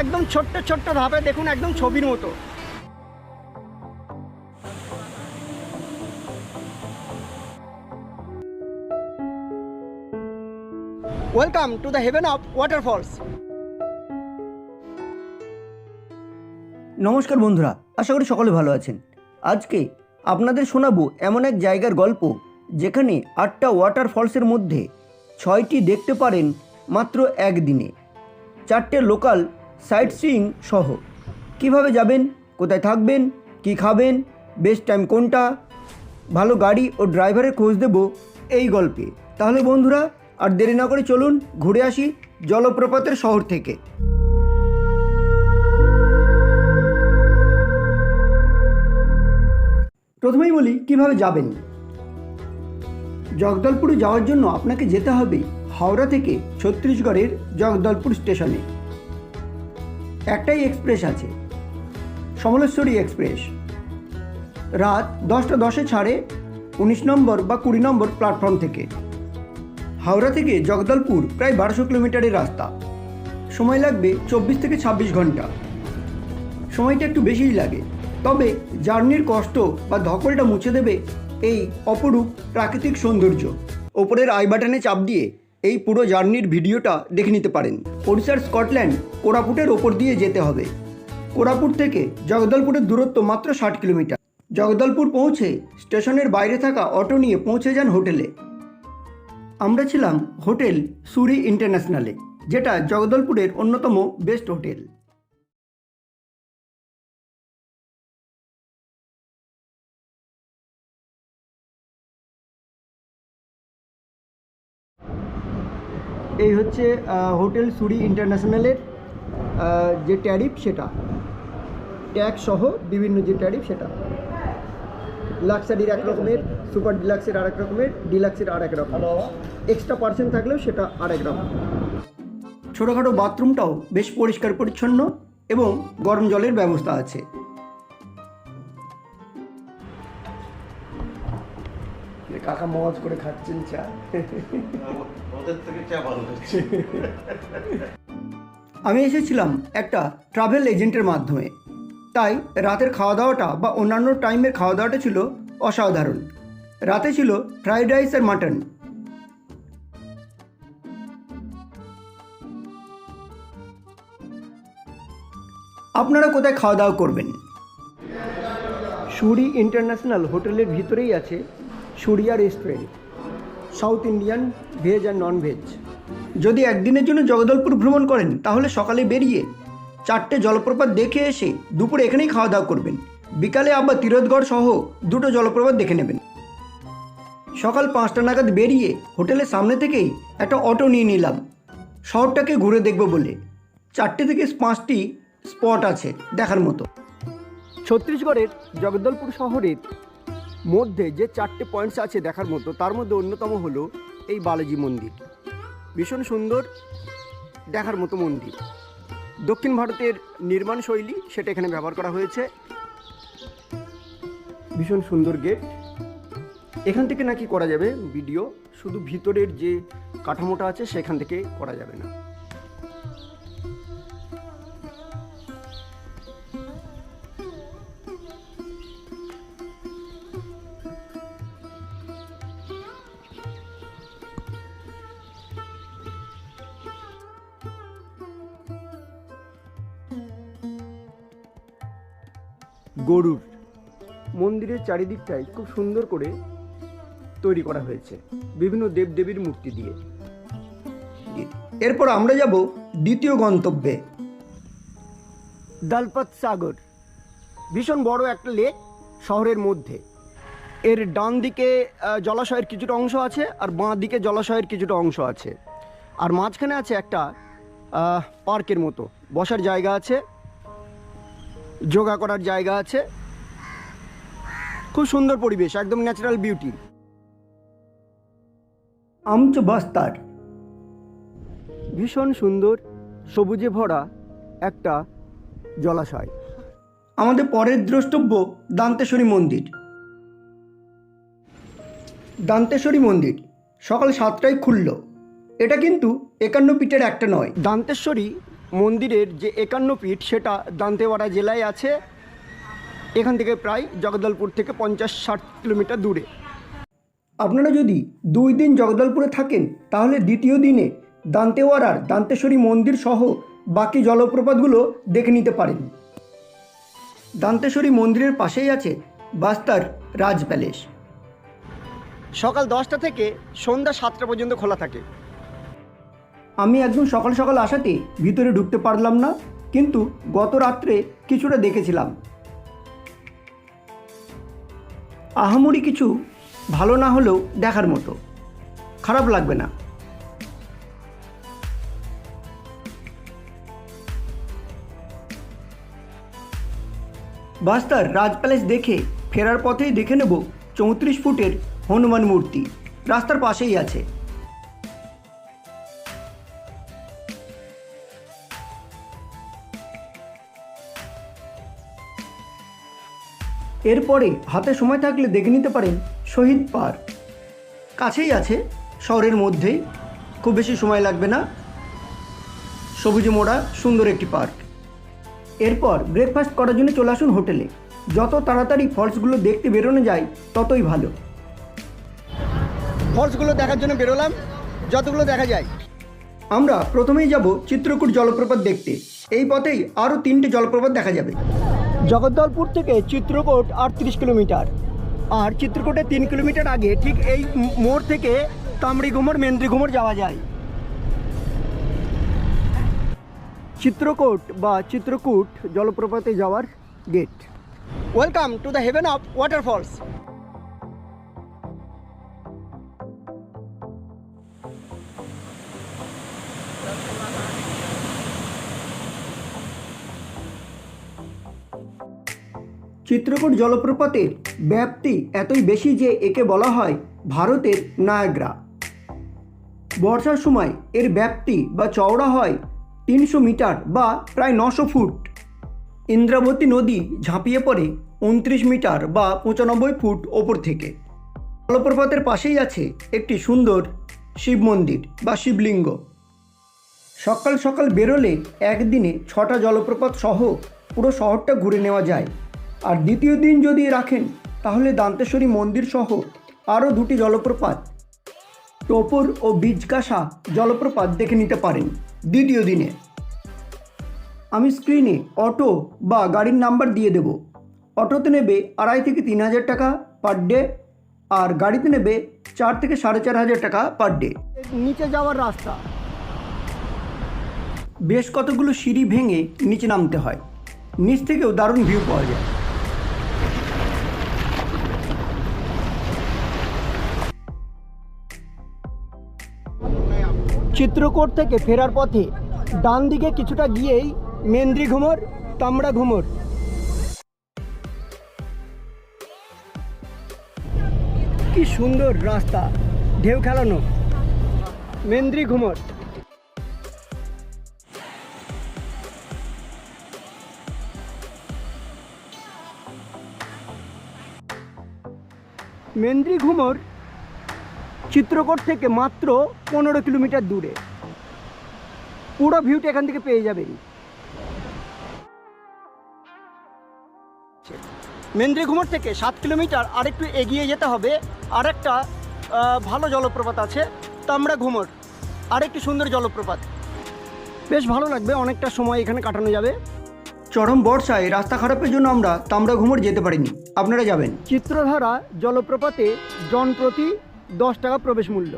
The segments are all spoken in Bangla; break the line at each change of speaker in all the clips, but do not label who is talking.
একদম ছোট্ট ছোট্ট ধাপে দেখুন একদম ছবির মতো। Welcome to the heaven of waterfalls
নমস্কার বন্ধুরা, আশা করি সকলে ভালো আছেন। আজকে আপনাদের শোনাবো এমন এক জায়গার গল্প যেখানে আটটা ওয়াটারফলসের মধ্যে ছয়টি দেখতে পারেন মাত্র একদিনে। চারটে লোকাল সাইট সিইং সহ। কীভাবে যাবেন, কোথায় থাকবেন, কি খাবেন বেস্ট টাইম কোনটা? ভালো গাড়ি ও ড্রাইভারের খোঁজ দেব এই গল্পে। তাহলে বন্ধুরা, আর দেরি না করে চলুন, ঘুরে আসি জলপ্রপাতের শহর থেকে। প্রথমেই বলি, কীভাবে যাবেন? জগদলপুরে যাওয়ার জন্য আপনাকে যেতে হবে হাওড়া থেকে ছত্তিশগড়ের জগদলপুর স্টেশনে। একটাই এক্সপ্রেস আছে। সমলেশ্বরী এক্সপ্রেস রাত দশটা দশে ছাড়ে উনিশ নম্বর বা কুড়ি নম্বর প্ল্যাটফর্ম থেকে। হাওড়া থেকে জগদলপুর প্রায় বারোশো কিলোমিটারের রাস্তা। সময় লাগবে চব্বিশ থেকে ছাব্বিশ ঘণ্টা। সময়টা একটু বেশিই লাগে। তবে জার্নির কষ্ট বা ধকলটা মুছে দেবে এই অপরূপ প্রাকৃতিক সৌন্দর্য। ওপরের আই বাটনে চাপ দিয়ে এই পুরো জার্নির ভিডিওটা দেখে নিতে পারেন। ওড়িশার স্কটল্যান্ড কোরাপুটের ওপর দিয়ে যেতে হবে। কোরাপুট থেকে জগদলপুরের দূরত্ব মাত্র ষাট কিলোমিটার। জগদলপুর পৌঁছে স্টেশনের বাইরে থাকা অটো নিয়ে পৌঁছে যান হোটেলে। আমরা ছিলাম হোটেল সুরি ইন্টারন্যাশনালে, যেটা জগদলপুরের অন্যতম বেস্ট হোটেল। এই হচ্ছে হোটেল সুরি ইন্টারন্যাশনালের যে ট্যারিফ সেটা। ট্যাক্স সহ বিভিন্ন যে ট্যারিফ সেটা। লাক্সারির এক রকমের সুপার ডিলাক্সের আর এক রকমের ডিলাক্সের আর এক রকম এক্সট্রা পার্সেন্ট থাকলেও সেটা আর এক রকম। ছোটোখাটো বাথরুমটাও বেশ পরিষ্কার পরিচ্ছন্ন এবং গরম জলের ব্যবস্থা আছে। কাকা মজ করে খাচ্ছেন চা।
ওদের থেকে চা ভালো হচ্ছে।
আমি এসেছিলাম একটা ট্রাভেল এজেন্টের মাধ্যমে। তাই রাতের খাওয়া দাওয়াটা বা অন্যান্য টাইমের খাওয়া দাওয়াটা ছিল অসাধারণ। রাতে ছিল ফ্রাইড রাইস আর মাটন। আপনারা কোথায় খাওয়া দাওয়া করবেন? সুরি ইন্টারন্যাশনাল হোটেলের ভিতরেই আছে Surya restaurant South Indian veg আর নন ভেজ যদি একদিনের জন্য জগদলপুর ভ্রমণ করেন তাহলে সকালে বেরিয়ে চারটে জলপ্রপাত দেখে এসে দুপুরে এখানেই খাওয়া দাওয়া করবেন। বিকালে আবার তীরথগড় সহ দুটো জলপ্রপাত দেখে নেবেন। সকাল পাঁচটা নাগাদ বেরিয়ে হোটেলের সামনে থেকেই একটা অটো নিয়ে নিলাম। শহরটাকে ঘুরে দেখব বলে। চারটে থেকে পাঁচটি স্পট আছে দেখার মতো। ছত্তিশগড়ের জগদলপুর শহরের মধ্যে যে চারটে পয়েন্টস আছে দেখার মতো, তার মধ্যে অন্যতম হলো এই বালাজি মন্দির। ভীষণ সুন্দর দেখার মতো মন্দির। দক্ষিণ ভারতের নির্মাণ শৈলী সেটা এখানে ব্যবহার করা হয়েছে। ভীষণ সুন্দর গেট। এখান থেকে নাকি করা যাবে ভিডিও, শুধু ভিতরের যে কাঠামোটা আছে সেখান থেকে করা যাবে না। গরুর। মন্দিরের চারিদিকটাই খুব সুন্দর করে তৈরি করা হয়েছে বিভিন্ন দেবদেবীর মূর্তি দিয়ে। এরপর আমরা যাব দ্বিতীয় গন্তব্যে। দালপত সাগর ভীষণ বড় একটা লেক শহরের মধ্যে। এর ডান দিকে জলাশয়ের কিছুটা অংশ আছে আর বাঁ দিকে জলাশয়ের কিছুটা অংশ আছে। আর মাঝখানে আছে একটা পার্কের মতো বসার জায়গা আছে। যোগা করার জায়গা আছে। খুব সুন্দর পরিবেশ একদম ন্যাচারাল বিউটি আমচ বাস্তার। ভীষণ সুন্দর সবুজে ভরা একটা জলাশয়। আমাদের পরের দ্রষ্টব্য দান্তেশ্বরী মন্দির। দান্তেশ্বরী মন্দির সকাল সাতটায় খুলল। এটা কিন্তু একান্ন পিঠের একটা নয়। দান্তেশ্বরী
মন্দিরের যে একান্ন পীঠ সেটা দান্তেওয়াড়া জেলায় আছে। এখান থেকে প্রায় জগদলপুর থেকে পঞ্চাশ ষাট কিলোমিটার দূরে।
আপনারা যদি দুই দিন জগদলপুরে থাকেন তাহলে দ্বিতীয় দিনে দান্তেওয়ারার দান্তেশ্বরী মন্দির সহ বাকি জলপ্রপাতগুলো দেখে নিতে পারেন। দান্তেশ্বরী মন্দিরের পাশেই আছে বাস্তার রাজ প্যালেস।
সকাল দশটা থেকে সন্ধ্যা সাতটা পর্যন্ত খোলা থাকে।
আমি একদম সকাল সকাল আসাতে ভিতরে ঢুকতে পারলাম না, কিন্তু গত রাত্রে কিছুটা দেখেছিলাম। আহামরি কিছু ভালো না হলেও দেখার মতো। খারাপ লাগবে না। বাস্তার রাজ প্যালেস দেখে ফেরার পথেই দেখে নেব চৌত্রিশ ফুটের হনুমান মূর্তি। রাস্তার পাশেই আছে। এরপরে হাতে সময় থাকলে দেখে নিতে পারেন শহীদ পার্ক কাছেই আছে শহরের মধ্যেই। খুব বেশি সময় লাগবে না। সবুজে মোড়া সুন্দর একটি পার্ক। এরপর ব্রেকফাস্ট করার জন্য চলে আসুন হোটেলে। যত তাড়াতাড়ি ফলসগুলো দেখতে বেরোনো যায় ততই ভালো।
ফলসগুলো দেখার জন্য বেরোলাম। যতগুলো দেখা যায়।
আমরা প্রথমেই যাব চিত্রকূট জলপ্রপাত দেখতে। এই পথেই আরও তিনটে জলপ্রপাত দেখা যাবে।
জগদ্দলপুর থেকে চিত্রকোট আটত্রিশ কিলোমিটার। আর চিত্রকোটে তিন কিলোমিটার আগে ঠিক এই মোড় থেকে কামড়ি ঘুমর, মেন্দ্রি ঘুমর যাওয়া যায়। চিত্রকোট বা চিত্রকূট জলপ্রপাতে যাওয়ার gate welcome to the heaven of waterfalls
Chitrakoot জলপ্রপাতের ব্যাপ্তি এতই বেশি যে একে বলা হয় ভারতের নায়াগ্রা। বর্ষার সময় এর ব্যাপ্তি বা চওড়া হয় তিনশো মিটার বা প্রায় নশো ফুট। ইন্দ্রাবতী নদী ঝাঁপিয়ে পড়ে উনত্রিশ মিটার বা পঁচানব্বই ফুট ওপর থেকে। জলপ্রপাতের পাশেই আছে একটি সুন্দর শিব মন্দির বা শিবলিঙ্গ। সকাল সকাল বেরোলে একদিনে ছটা জলপ্রপাত সহ পুরো শহরটা ঘুরে নেওয়া যায়। আর দ্বিতীয় দিন যদি রাখেন তাহলে দান্তেশ্বরী মন্দির সহ আরও দুটি জলপ্রপাত টোপর ও বীজকাশা জলপ্রপাত দেখে নিতে পারেন দ্বিতীয় দিনে। আমি স্ক্রিনে অটো বা গাড়ির নাম্বার দিয়ে দেব। অটোতে নেবে আড়াই থেকে তিন হাজার টাকা পার ডে আর গাড়িতে নেবে চার থেকে সাড়ে চার হাজার টাকা পার ডে।
নিচে যাওয়ার রাস্তা।
বেশ কতগুলো সিঁড়ি ভেঙে নিচে নামতে হয়। নিচ থেকেও দারুণ ভিউ পাওয়া যায়।
চিত্রকূট থেকে ফেরার পথে ডান দিকে কিছুটা গিয়েই মেন্দ্রি ঘুমর, তামড়া ঘুমর। কি সুন্দর রাস্তা, ঢেউ খেলানো। মেন্দ্রি ঘুমর। মেন্দ্রি ঘুমর চিত্রকূট থেকে মাত্র পনেরো কিলোমিটার দূরে। পুরো ভিউটা এখান থেকে পেয়ে যাবেন। মেন্দ্রি ঘুমর থেকে সাত কিলোমিটার আরেকটু এগিয়ে যেতে হবে। আরেকটা আহ, ভালো জলপ্রপাত আছে তামড়া ঘুমর আরেকটি সুন্দর জলপ্রপাত। বেশ ভালো লাগবে অনেকটা সময় এখানে কাটানো যাবে।
চরম বর্ষায় রাস্তা খারাপের জন্য আমরা তামরা ঘুমর যেতে পারিনি। আপনারা যাবেন।
চিত্রধারা জলপ্রপাতে জন প্রতি দশ টাকা প্রবেশ মূল্য।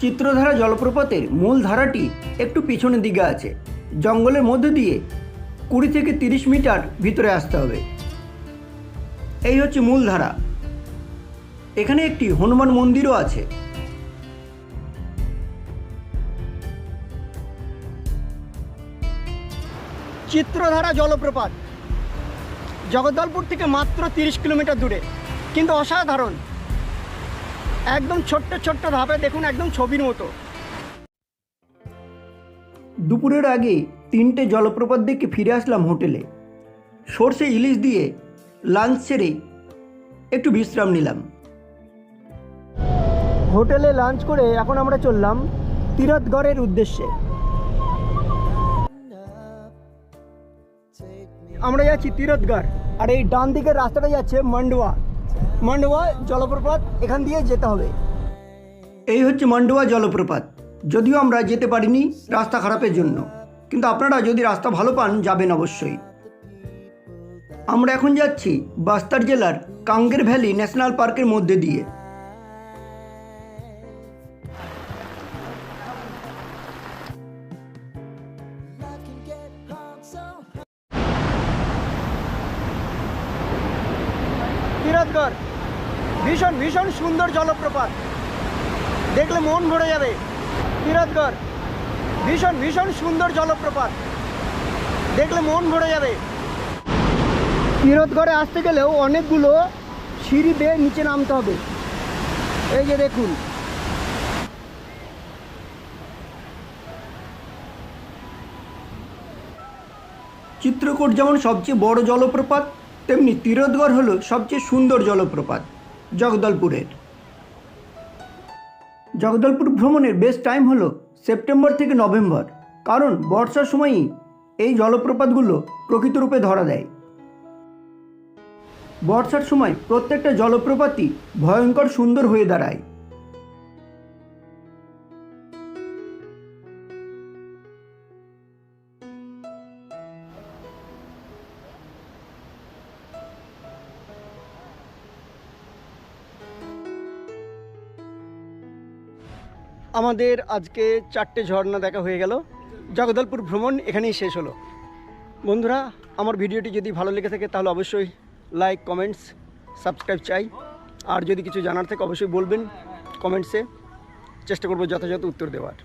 চিত্রধারা জলপ্রপাতের মূল ধারাটি একটু পিছনের দিকে আছে। জঙ্গলের মধ্যে দিয়ে কুড়ি থেকে তিরিশ মিটার ভিতরে আসতে হবে। এই হচ্ছে মূল ধারা। এখানে একটি হনুমান মন্দিরও আছে।
চিত্রধারা জলপ্রপাত। জগদ্দলপুর থেকে মাত্র তিরিশ কিলোমিটার দূরে, কিন্তু অসাধারণ। একদম ছোট্ট ছোট্ট ধাপে দেখুন একদম ছবির মতো।
দুপুরের আগে তিনটে জলপ্রপাত দেখে ফিরে আসলাম হোটেলে। সর্ষে ইলিশ দিয়ে লাঞ্চ সেরে একটু বিশ্রাম নিলাম।
হোটেলে লাঞ্চ করে এখন আমরা চললাম তীরথগড়ের উদ্দেশ্যে। আমরা যাচ্ছি তীরথগড় আর এই ডান দিকের রাস্তাটা যাচ্ছে মান্ডোয়া। মান্ডোয়া জলপ্রপাত, এখান দিয়ে যেতে হবে।
এই হচ্ছে মান্ডোয়া জলপ্রপাত। যদিও আমরা যেতে পারিনি রাস্তা খারাপের জন্য, কিন্তু আপনারা যদি রাস্তা ভালো পান, যাবেন অবশ্যই। আমরা এখন যাচ্ছি বাস্তার জেলার কাঙ্গের ভ্যালি ন্যাশনাল পার্কের মধ্যে দিয়ে।
তীরথগড় ভীষণ ভীষণ সুন্দর জলপ্রপাত। দেখলে মন ভরে যাবে। তীরথগড় ভীষণ ভীষণ সুন্দর জলপ্রপাত। দেখলে মন ভরে যাবে। তীরথগড়ে আসতে গেলেও অনেকগুলো সিঁড়ি বেয়ে নিচে নামতে হবে। এই যে দেখুন।
চিত্রকূট যেমন সবচেয়ে বড় জলপ্রপাত তেমনি তীরথগড় হলো সবচেয়ে সুন্দর জলপ্রপাত, জগদলপুরের। জগদলপুর ভ্রমণের বেস্ট টাইম হলো সেপ্টেম্বর থেকে নভেম্বর, কারণ বর্ষার সময়ই এই জলপ্রপাতগুলো প্রকৃত রূপে ধরা দেয়। বর্ষার সময় প্রত্যেকটা জলপ্রপাতই ভয়ঙ্কর সুন্দর হয়ে দাঁড়ায়।
আমাদের আজকে চারটে ঝর্ণা দেখা হয়ে গেল। জগদলপুর ভ্রমণ এখানেই শেষ হলো। বন্ধুরা, আমার ভিডিওটি যদি ভালো লেগে থাকে তাহলে অবশ্যই লাইক কমেন্টস সাবস্ক্রাইব চাই। আর যদি কিছু জানার থাকে অবশ্যই বলবেন কমেন্টসে। চেষ্টা করব যথাযথ উত্তর দেওয়ার।